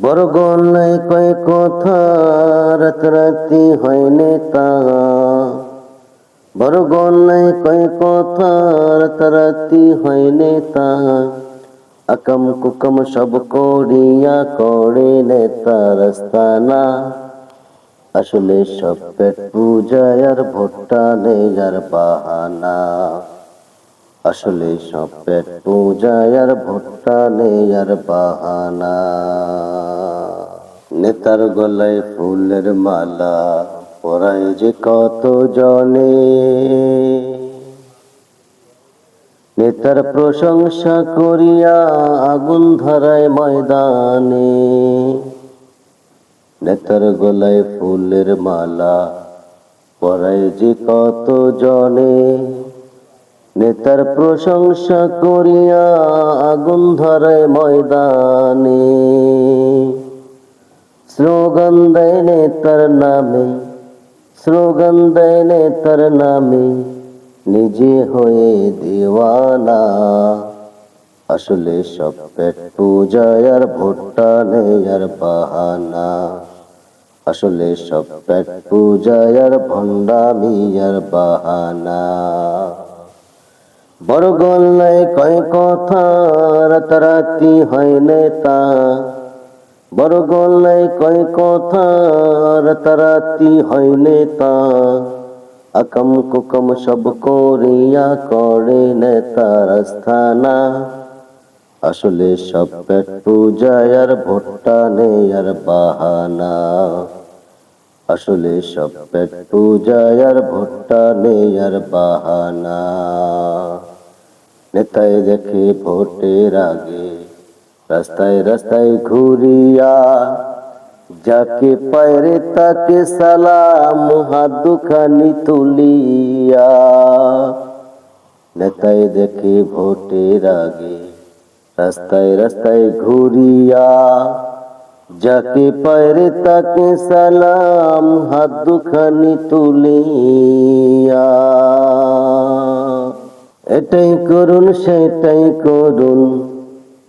বরগনায় কয় কথা, রাতারাতি হয় নেতা বরগনায় কয় কথা, রাতারাতি হয় নেতা আকাম কুকম সব করিয়া করে নেতা রাস্তানা। আসলে সব পেট পূজায় আর ভোট্টা নেই আর বাহানা। আসলে সব পেট পূজায় আর ভোট্টা নেই আর বাহানা। নেতার গলায় ফুলের মালা, পরায় যে কত জনে। নেতার প্রশংসা করিয়া আগুন ধরায় ময়দানে। নেতার গলায় ফুলের মালা, পরায় যে কত জনে। নেতার প্রশংসা করিয়া আগুন ধরায় ময়দানে। স্লোগান দেয় নেতার নামে, স্লোগান দেয় নেতার নামে, নিজে হয়ে দেওয়ানা। আসলে সব পেট পূজায় আর ভোট্টা নেই আর বাহানা। আসলে সব পেট পূজায় আর ভণ্ডামি আর বাহানা। বড় গল্লায় কয় কথা, রাতারাতি হয় নেতা বড় গল্লায় কয় কথা, রাতারাতি হয় নেতা আকাম কুকম সব করিয়া করে নেতার স্থানা আসলে সব পেট পূজায় আর ভোট্টা নেই আর বাহানা। আসলে সব পেট পূজায় আর ভোট্টা নেই আর বাহানা। নেতায় দেখে ভোটের আগে রাস্তায় রাস্তায় ঘুরিয়া যাকে পায়রে তাকে সালাম হাত দুখানি তুলিয়া নেতায় দেখে ভোটের আগে রাস্তায় রাস্তায় ঘুরিয়া যাকে পায়রে তাকে সালাম হাত দুখানি তুলিয়া এটাই করুন, সেটাই করুন।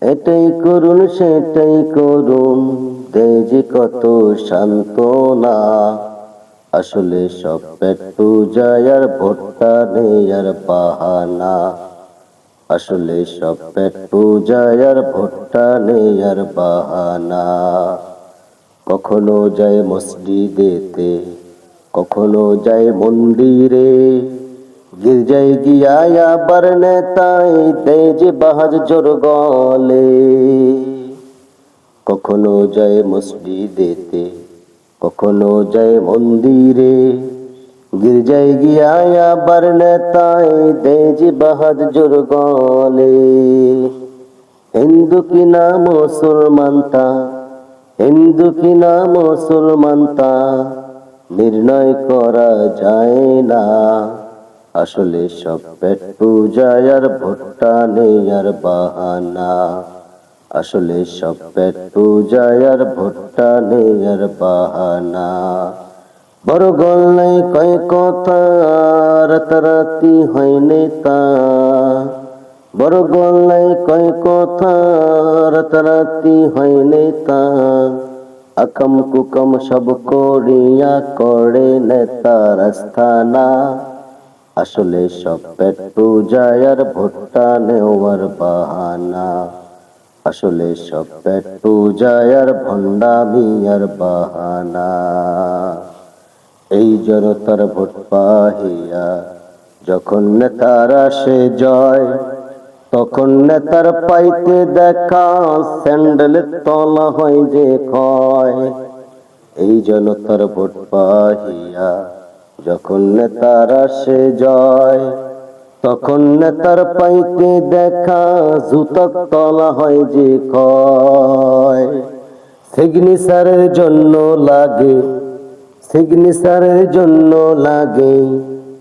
এটাই করুন, সেটাই করুন। যে কত সান্ত্বনা, আসলে সব পেট পূজায় আর ভোট্টা নেই আর বাহানা। আসলে সব পেট পূজায় আর ভোট্টা নেই আর বাহানা। কখনো যায় মসজিদেতে, কখনো যায় মন্দিরে গির্জায় গিয়া আবার নেতাই তেজ বাহাজ জোর গলে কখনো যায় মসজিদেতে কখনো যায় মন্দিরে গির্জায় গিয়া আবার নেতাই তেজ বাহাজ জোর গলে হিন্দু কি না মুসলমান তা হিন্দু কি না মুসলমান তা নির্ণয় করা যায় না আসলে সব পেট পূজায় আর ভোট্টা নেই আর বাহানা। আসলে সব পেট পূজায় আর ভোট্টা নেই আর বাহানা। বড় গল্লাই কয় কথা রাতারাতি হয় নেতা। বড় গল্লাই কয় কথা রাতারাতি হয় নেতা। আকাম কুকম সব করিয়া করে নেতার স্থানা আসলে সব পেট পূজায় আর ভোট্টা নেওয়ার বাহানা। আসলে সব পেট পূজায় আর ভণ্ডামি আর বাহানা। এই জনতার ভোট পাহিয়া যখন নেতার আসে জয়, তখন নেতার পাইতে দেখা স্যান্ডেলের তলা হয় যে ক্ষয়। এই জনতার ভোট পাহিয়া যখন নেতার আসে জয়, তখন নেতার পাইতে দেখা জুতক তলা হয় যে ক্ষয়। সিগনেচারের জন্য লাগে, সিগনেচারের জন্য লাগে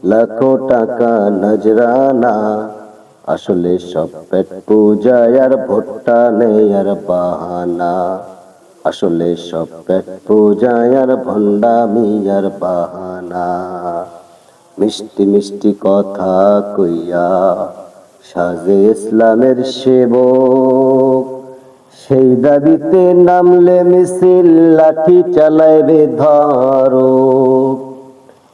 লাখো টাকা নজরানা। আসলে সব পেট পূজায় আর ভোট্টা নেই আর বাহানা। আসলে সব পেট পূজায় আর ভণ্ডামি আর বাহানা। মিষ্টি মিষ্টি কথা কইয়া সাজে ইসলামের সেবক। সেই দাবিতে নামলে মিছিল, লাঠি চালাইবে ধরো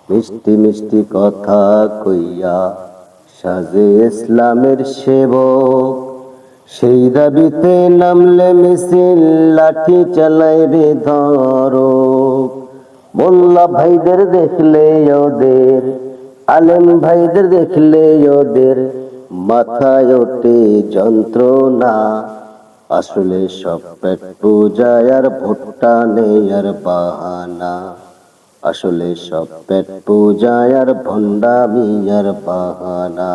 মিষ্টি মিষ্টি কথা কইয়া সাজে ইসলামের সেবক। সেই দাবিতে নামলে মিছিল, লাঠি চালাইবে ধরো মোল্লা ভাইদের দেখলে ওদের, আলেম ভাইদের দেখলে ওদের, মাথায় ওঠে যন্ত্রণা। আসলে সব পেট পূজায় আর ভুট্টা নেই আর বাহানা। আসলে সব পেট পূজায় আর ভণ্ডামি আর বাহানা।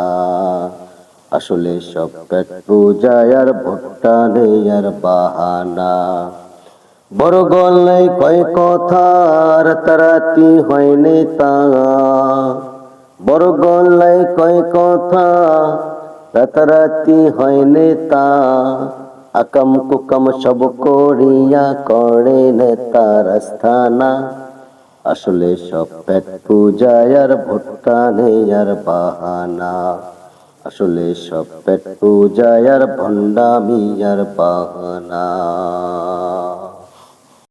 আসলে সব পেট পূজায় আর ভুট্টা নেই আর বাহানা। বড় গলায় কয় কথা রাতারাতি হয়নি তা। বড় গলায় কয় কথা রাতারাতি হয়নি তা। আকাম কুকাম সব করিয়া করে নেতার স্থানা আসলে সব পেট পূজায় আর ভুট্টা নেই আর বাহানা। আসলে সব পেট পূজায় আর ভণ্ডামি আর বাহানা